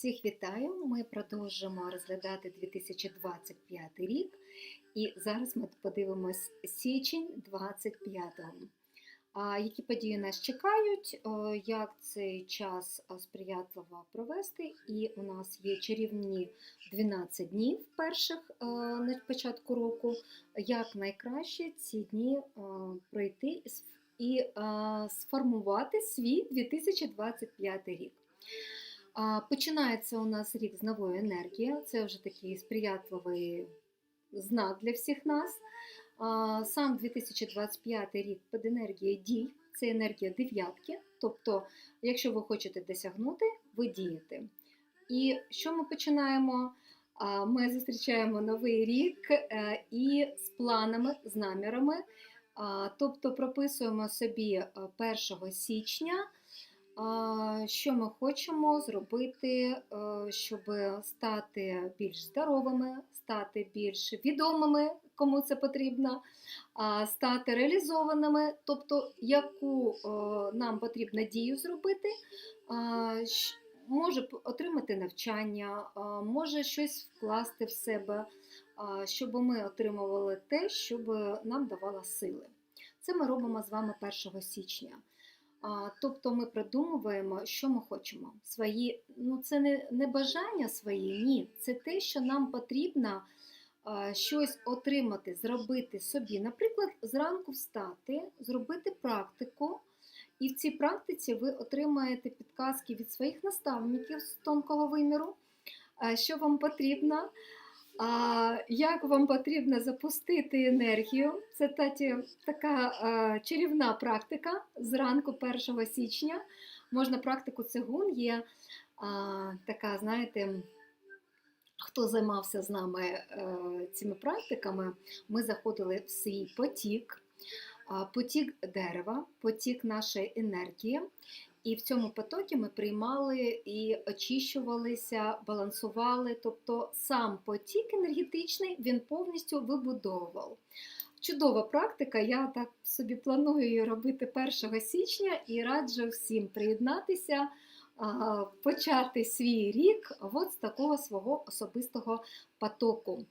Всіх вітаю! Ми продовжимо розглядати 2025 рік, і зараз ми подивимось січень 25-го. А Які події нас чекають, як цей час сприятливо провести, і у нас є чарівні 12 днів перших на початку року. Як найкраще ці дні пройти і а, сформувати свій 2025 рік. Починається у нас рік з нової енергії. Це вже такий сприятливий знак для всіх нас. Сам 2025 рік під енергією дій, це енергія дев'ятки. Тобто, якщо ви хочете досягнути, ви дієте. І що ми починаємо? Ми зустрічаємо новий рік е, і з планами, з намірами. Тобто прописуємо собі е, 1 січня а, що ми хочемо зробити, е, щоб стати більш здоровими, стати більш відомими, кому це потрібно, стати реалізованими, тобто яку е, нам потрібно дію зробити, може отримати навчання, може щось вкласти в себе, щоб ми отримували те, щоб нам давало сили. Це ми робимо з вами 1 січня. Тобто ми продумуємо, що ми хочемо. Свої, ну це не, не бажання свої, ні. Це те, що нам потрібно щось отримати, зробити собі. Наприклад, зранку встати, зробити практику, і в цій практиці ви отримаєте підказки від своїх наставників з тонкого виміру, що вам потрібно. А як вам потрібно запустити енергію? Це таті, така а, чарівна практика зранку 1 січня. Можна практику цигун є а, така, знаєте, хто займався з нами е, цими практиками, ми заходили в свій потік, потік дерева, потік нашої енергії. І в цьому потокі ми приймали і очищувалися, балансували. Тобто сам потік енергетичний він повністю вибудовував. Чудова практика. Я так собі планую її робити 1 січня і раджу всім приєднатися, почати свій рік от з такого свого особистого потоку.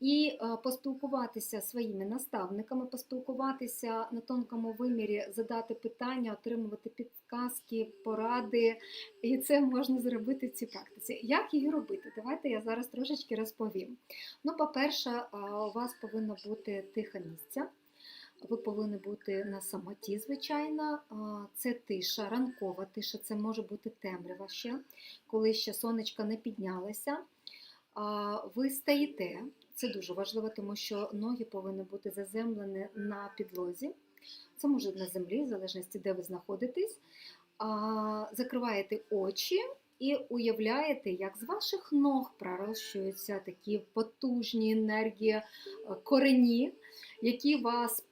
І е, поспілкуватися своїми наставниками, поспілкуватися на тонкому вимірі, задати питання, отримувати підказки, поради. І це можна зробити в цій практиці. Як її робити? Давайте я зараз трошечки розповім. Ну, по-перше, у вас повинно бути тихе місце. Ви повинні бути на самоті, звичайно. Це тиша, ранкова тиша, це може бути темрява ще, коли ще сонечко не піднялося. Ви стоїте, це дуже важливо, тому що ноги повинні бути заземлені на підлозі. Це може на землі, в залежності, де ви знаходитесь. А, Закриваєте очі і уявляєте, як з ваших ног пророщуються такі потужні енергії, е, корені, які вас,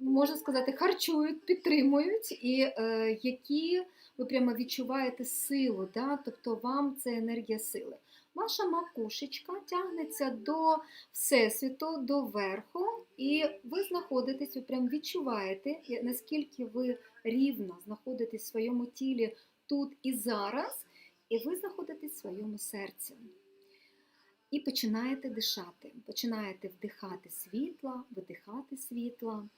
можна сказати, харчують, підтримують, і е, які ви прямо відчуваєте силу, да? тобто вам це енергія сили. Ваша макушечка тягнеться до Всесвіту, до верху, і ви знаходитесь, ви прям відчуваєте, наскільки ви рівно знаходитесь в своєму тілі тут і зараз, і ви знаходитесь в своєму серці. І починаєте дишати, починаєте вдихати світла, видихати світла.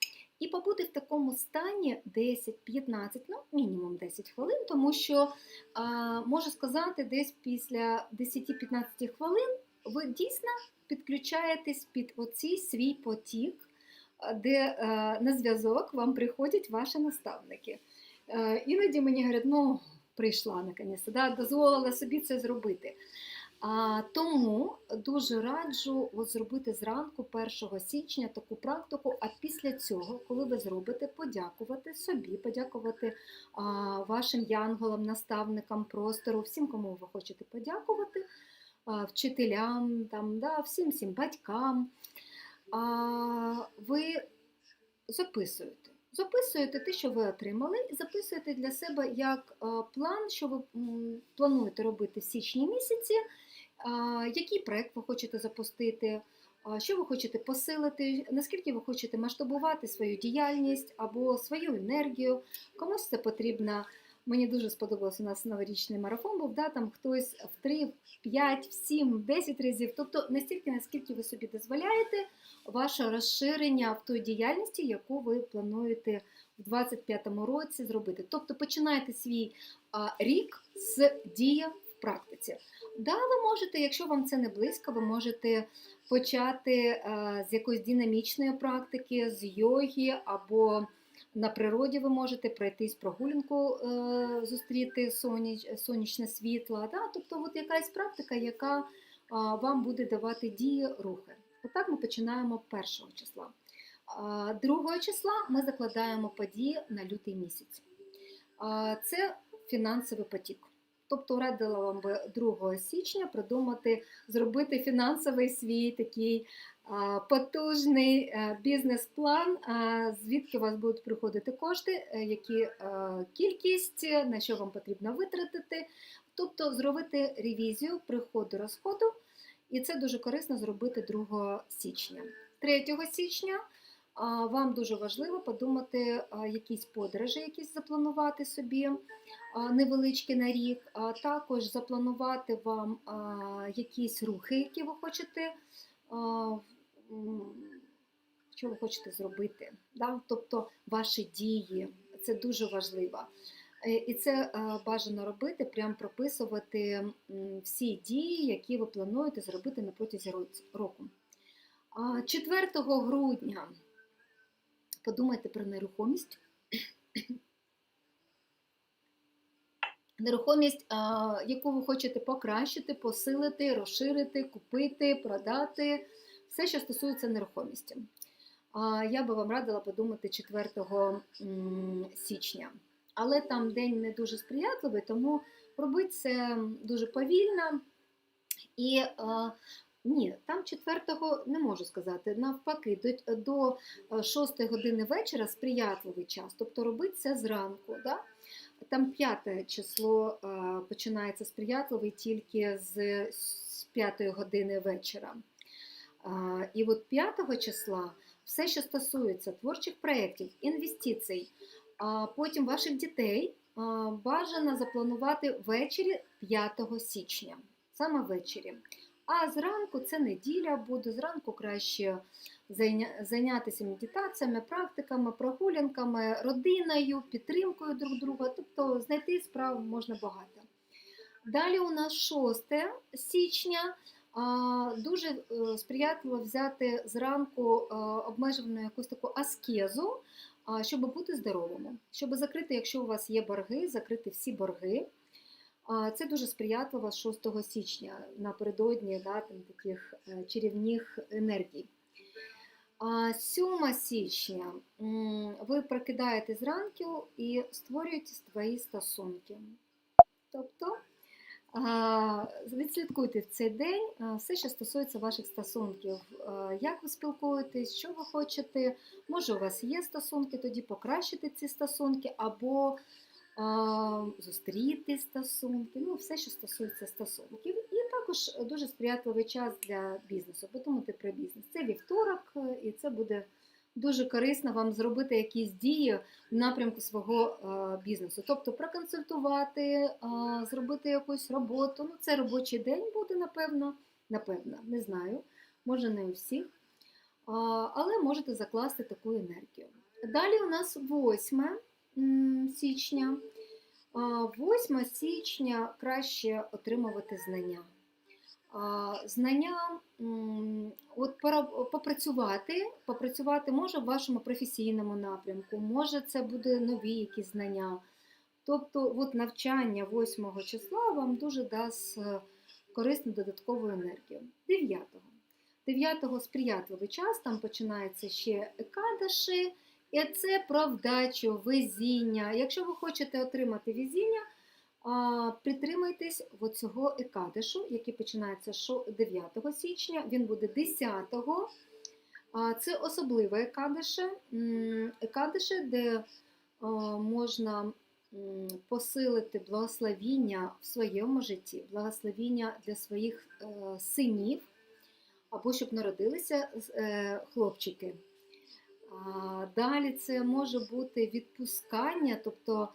І побути в такому стані 10-15, ну мінімум 10 хвилин, тому що а, можу сказати, десь після 10-15 хвилин ви дійсно підключаєтесь під оцей свій потік, де е, на зв'язок вам приходять ваші наставники. Е, Іноді мені говорять, ну прийшла наконець, да, дозволила собі це зробити. А, тому дуже раджу от зробити зранку 1 січня таку практику. А після цього, коли ви зробите, подякувати собі, подякувати а, вашим янголам, наставникам простору, всім, кому ви хочете подякувати, а, вчителям, там, да, всім всім батькам. А, ви записуєте. Записуєте те, що ви отримали, і записуєте для себе як план, що ви плануєте робити в січні місяці, який проект ви хочете запустити, що ви хочете посилити, наскільки ви хочете масштабувати свою діяльність або свою енергію, комусь це потрібно Мені дуже сподобався у нас новорічний марафон був, да, там хтось в 3, в 5, в 7, в 10 разів. Тобто настільки, наскільки ви собі дозволяєте, ваше розширення в той діяльності, яку ви плануєте в 25-му році зробити. Тобто починайте свій а, рік з дії в практиці. Да, ви можете, якщо вам це не близько, ви можете почати а, з якоїсь динамічної практики, з йоги або на природі ви можете пройтись прогулянку, е, зустріти соняч, сонячне світло. Да? Тобто от якась практика, яка а, вам буде давати дії, рухи. Отак ми починаємо першого числа. Другого числа ми закладаємо події на лютий місяць. Це фінансовий потік. Тобто радила вам би 2 січня придумати, зробити фінансовий свій такий потужний е, бізнес-план, звідки у вас будуть приходити кошти, е, які е, кількість, на що вам потрібно витратити. Тобто зробити ревізію приходу розходу, і це дуже корисно зробити 2 січня. 3 січня вам дуже важливо подумати якісь подорожі, якісь запланувати собі невеличкі на рік, також запланувати вам якісь рухи, які ви хочете. Що ви хочете зробити? Тобто ваші дії, це дуже важливо. Е, І це е, бажано робити, прям прописувати всі дії, які ви плануєте зробити на протязі року. 4 грудня подумайте про нерухомість. Нерухомість, яку ви хочете покращити, посилити, розширити, купити, продати, все, що стосується нерухомості. Я би вам радила подумати 4 січня. Але там день не дуже сприятливий, тому робити це дуже повільно. І ні, там 4 не можу сказати. Навпаки, до, до 6 години вечора сприятливий час, тобто робити це зранку. Да? Там п'яте число е, починається сприятливий тільки з, 5 години вечора. Е, І от 5 числа все, що стосується творчих проєктів, інвестицій, а потім ваших дітей, е, бажано запланувати ввечері 5 січня, саме ввечері. А зранку це неділя буде, зранку краще зайнятися медитаціями, практиками, прогулянками, родиною, підтримкою друг друга. Тобто знайти справ можна багато. Далі у нас 6 січня. Дуже е, сприятливо взяти зранку е, обмежену якусь таку аскезу, щоб бути здоровими, щоб закрити, якщо у вас є борги, закрити всі борги. Це дуже сприятливо з 6 січня напередодні да, там, таких е, чарівних енергій. А 7 січня ви прокидаєте зранку і створюєте свої стосунки. Тобто відслідкуйте в цей день все, що стосується ваших стосунків. Як ви спілкуєтесь, що ви хочете, може у вас є стосунки, тоді покращити ці стосунки, або зустріти стосунки, ну все, що стосується стосунків. І також дуже сприятливий час для бізнесу. Подумати про бізнес. Це вівторок, е, і це буде дуже корисно вам зробити якісь дії в напрямку свого е, бізнесу. Тобто проконсультувати, зробити якусь роботу. Ну, це робочий день буде, напевно. Напевно, не знаю. Може, не у всіх. Але можете закласти таку енергію. Далі у нас 8 м, січня. 8 січня краще отримувати знання. Знання, от попрацювати, попрацювати може в вашому професійному напрямку, може це буде нові якісь знання. Тобто от навчання 8 числа вам дуже дасть е, корисну додаткову енергію. 9. 9 сприятливий час, там починається ще екадаші, і це про вдачу, везіння. Якщо ви хочете отримати везіння, Притримайтесь цього екадишу, який починається 9 січня, він буде 10-го. Це особливе екадише, м, екадише, де можна посилити благословіння в своєму житті, благословіння для своїх е, синів, або щоб народилися е, хлопчики. Далі це може бути відпускання, тобто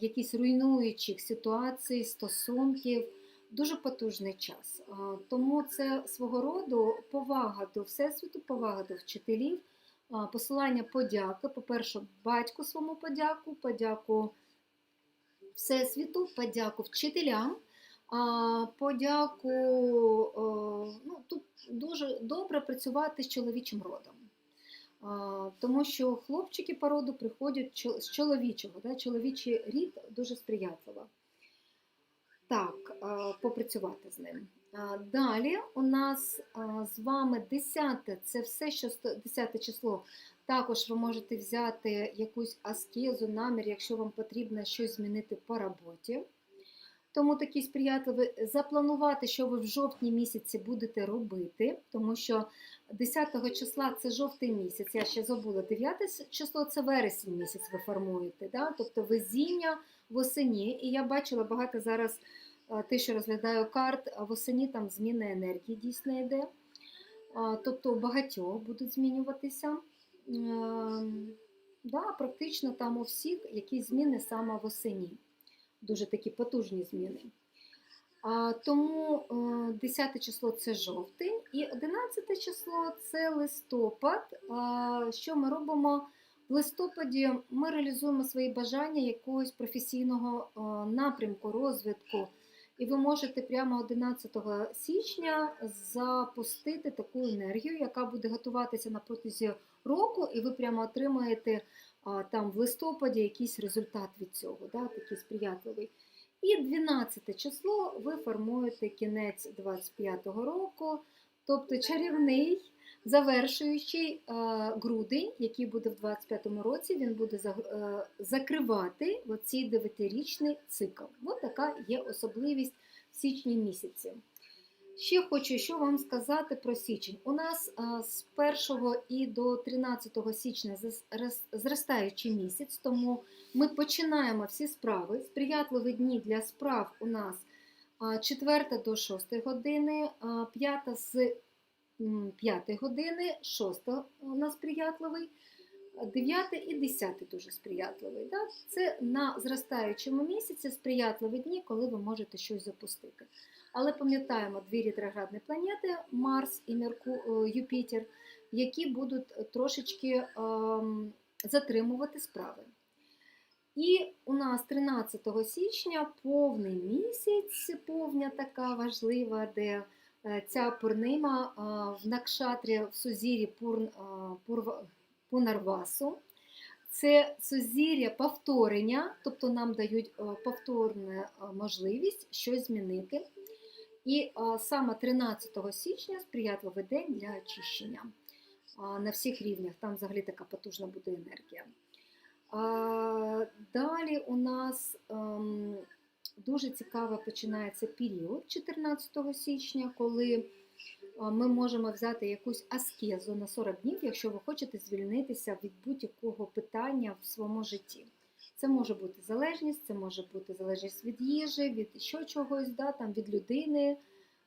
якісь руйнуючих ситуацій, стосунків. Дуже потужний час. Тому це свого роду повага до Всесвіту, повага до вчителів, посилання подяки. По-перше, батьку своєму подяку, подяку Всесвіту, подяку вчителям, подяку. Ну, тут дуже добре працювати з чоловічим родом. Тому що хлопчики по роду приходять з чоловічого, да? чоловічий рід дуже сприятливо. Так, попрацювати з ним. Далі у нас з вами 10, це все, що сто- 10 число. Також ви можете взяти якусь аскезу, намір, якщо вам потрібно щось змінити по роботі. Тому такий сприятливий запланувати, що ви в жовтні місяці будете робити, тому що 10 числа це жовтий місяць, я ще забула, 9 число це вересень місяць ви формуєте, да? тобто везіння восені. І я бачила багато зараз, е, те, що розглядаю карт, восені там зміна енергії дійсно йде. Тобто у багатьох будуть змінюватися. Ем, Да, практично там у всіх якісь зміни саме восені. Дуже такі потужні зміни. Тому е, 10 число це жовтень і 11 число це листопад. Що ми робимо в листопаді? Ми реалізуємо свої бажання якогось професійного е, напрямку розвитку. І ви можете прямо 11 січня запустити таку енергію, яка буде готуватися на протязі року, і ви прямо отримаєте там в листопаді якийсь результат від цього, да, такий сприятливий. І 12 число ви формуєте кінець 25-го року, тобто чарівний, завершуючий грудень, який буде в 25-му році, він буде е, закривати оцей 9-річний цикл. Ось така є особливість в січні місяці. Ще хочу що вам сказати про січень. У нас а, з 1 і до 13 січня зростаючий місяць, тому ми починаємо всі справи. Сприятливі дні для справ у нас 4 до 6 години, 5 з 5 години, 6 у нас сприятливий, 9 і 10 дуже сприятливий. Да? Це на зростаючому місяці сприятливі дні, коли ви можете щось запустити. Але пам'ятаємо дві ретроградні планети Марс і Мерку... е, Юпітер, які будуть трошечки ем, затримувати справи. І у нас 13 січня повний місяць, повня така важлива, де е, ця пурнима е, в Накшатрі в сузір'ї Пур... е, Пурва- Пунарвасу. Це сузір'я повторення, тобто нам дають е, повторну е, можливість щось змінити. І саме 13 січня сприятливий день для очищення на всіх рівнях. Там взагалі така потужна буде енергія. Далі у нас ем, дуже цікаво починається період 14 січня, коли ми можемо взяти якусь аскезу на 40 днів, якщо ви хочете звільнитися від будь-якого питання в своєму житті. Це може бути залежність, це може бути залежність від їжі, від ще чогось, да, там, від людини,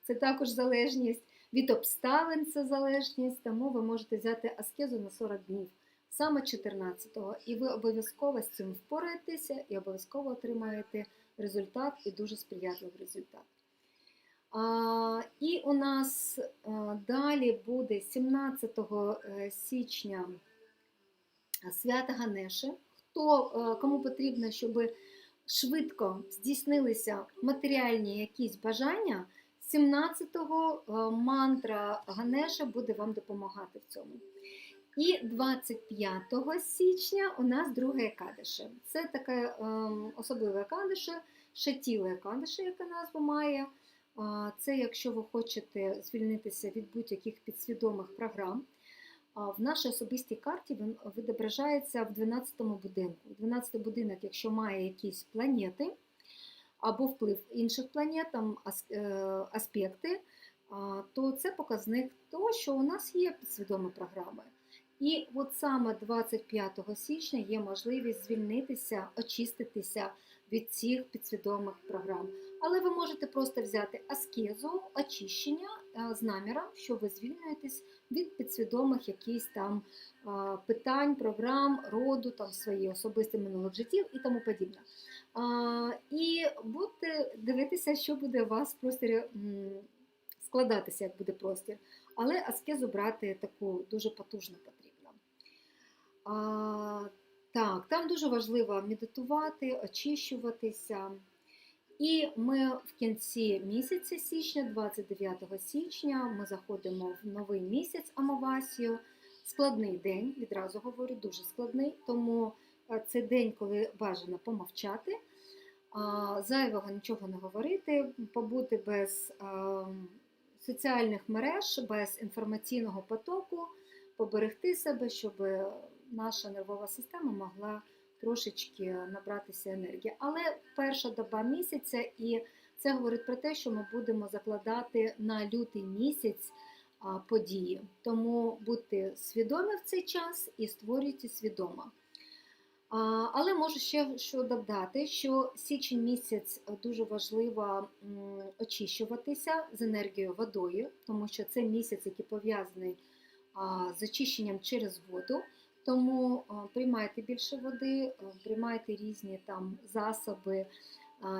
це також залежність, від обставин це залежність, тому ви можете взяти аскезу на 40 днів, саме 14-го, і ви обов'язково з цим впораєтеся і обов'язково отримаєте результат і дуже сприятливий результат. І у нас далі буде 17 е, січня свята Ганеши. Хто е, кому потрібно, щоб швидко здійснилися матеріальні якісь бажання, 17-го е, мантра Ганеша буде вам допомагати в цьому. І 25 січня у нас друге Екадише. Це таке ем, особливе Екадише, шатіле Екадише, яка назву має. Це якщо ви хочете звільнитися від будь-яких підсвідомих програм. В нашій особистій карті він відображається в 12-му будинку. 12-й будинок, якщо має якісь планети або вплив інших планет, е, аспекти, то це показник того, що у нас є підсвідомі програми. І от саме 25 січня є можливість звільнитися, очиститися від цих підсвідомих програм. Але ви можете просто взяти аскезу, очищення е, з наміром, що ви звільнюєтесь від підсвідомих якихось там е, питань, програм, роду, там свої особисті минулих життів і тому подібне. І будете дивитися, що буде у вас в просторі складатися, як буде простір. Але аскезу брати таку дуже потужно потрібно. Так, там дуже важливо медитувати, очищуватися. І ми в кінці місяця січня, 29 січня, ми заходимо в новий місяць Амавасію. Складний день, відразу говорю, дуже складний, тому е, це день, коли бажано помовчати, зайвого нічого не говорити, побути без соціальних мереж, без інформаційного потоку, поберегти себе, щоб наша нервова система могла трошечки набратися енергії. Але перша доба місяця, і це говорить про те, що ми будемо закладати на лютий місяць події. Тому будьте свідомі в цей час і створюйте свідомо. Але можу ще що додати, що січень місяць дуже важливо очищуватися з енергією водою, тому що це місяць, який пов'язаний з очищенням через воду. Тому приймайте більше води, приймайте різні там засоби,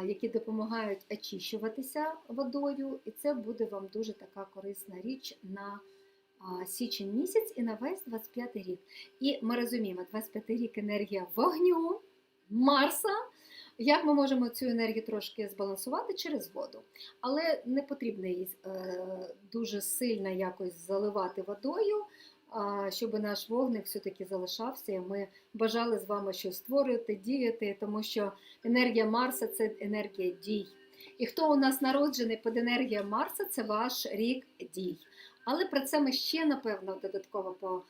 які допомагають очищуватися водою, і це буде вам дуже така корисна річ на січень місяць і на весь 25 рік. І ми розуміємо, 25 рік енергія вогню, Марса. Як ми можемо цю енергію трошки збалансувати через воду, але не потрібно її е, дуже сильно якось заливати водою, щоб наш вогник все-таки залишався, і ми бажали з вами щось створювати, діяти, тому що енергія Марса це енергія дій. І хто у нас народжений під енергією Марса, це ваш рік дій. Але про це ми ще, напевно, додатково по,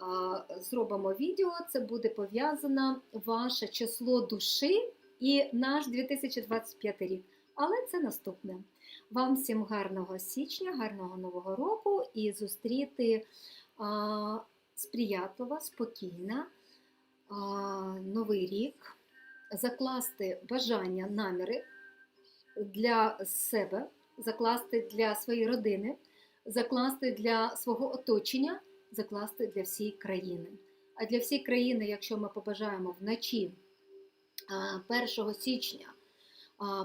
а, зробимо відео. Це буде пов'язано ваше число душі і наш 2025 рік. Але це наступне. Вам всім гарного січня, гарного нового року і зустріти а, сприятливо, спокійно а, новий рік, закласти бажання, наміри для себе, закласти для своєї родини, закласти для свого оточення, закласти для всієї країни. А для всієї країни, якщо ми побажаємо вночі 1 січня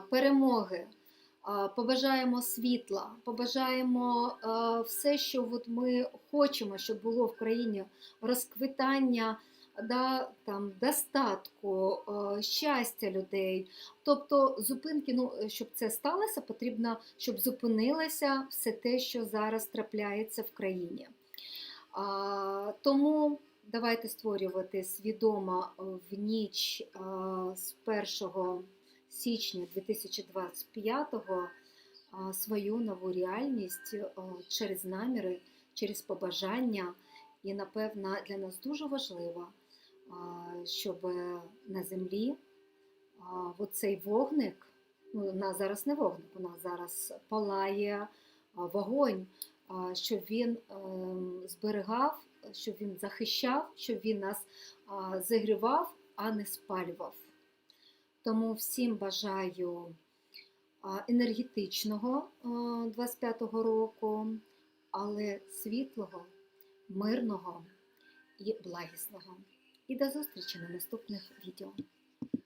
перемоги, побажаємо світла, побажаємо все, що от ми хочемо, щоб було в країні розквитання да, там, достатку, е, щастя людей. Тобто зупинки, ну, щоб це сталося, потрібно, щоб зупинилося все те, що зараз трапляється в країні. А, Тому давайте створювати свідомо в ніч а, з 1 січня 2025-го свою нову реальність через наміри, через побажання. І, напевно, для нас дуже важливо, щоб на землі а, оцей вогник, ну, у нас зараз не вогник, у нас зараз палає вогонь, щоб він ем, зберігав, щоб він захищав, щоб він нас а, загрівав, а не спалював. Тому всім бажаю енергетичного 25-го року, але світлого, мирного і благісного. І до зустрічі на наступних відео.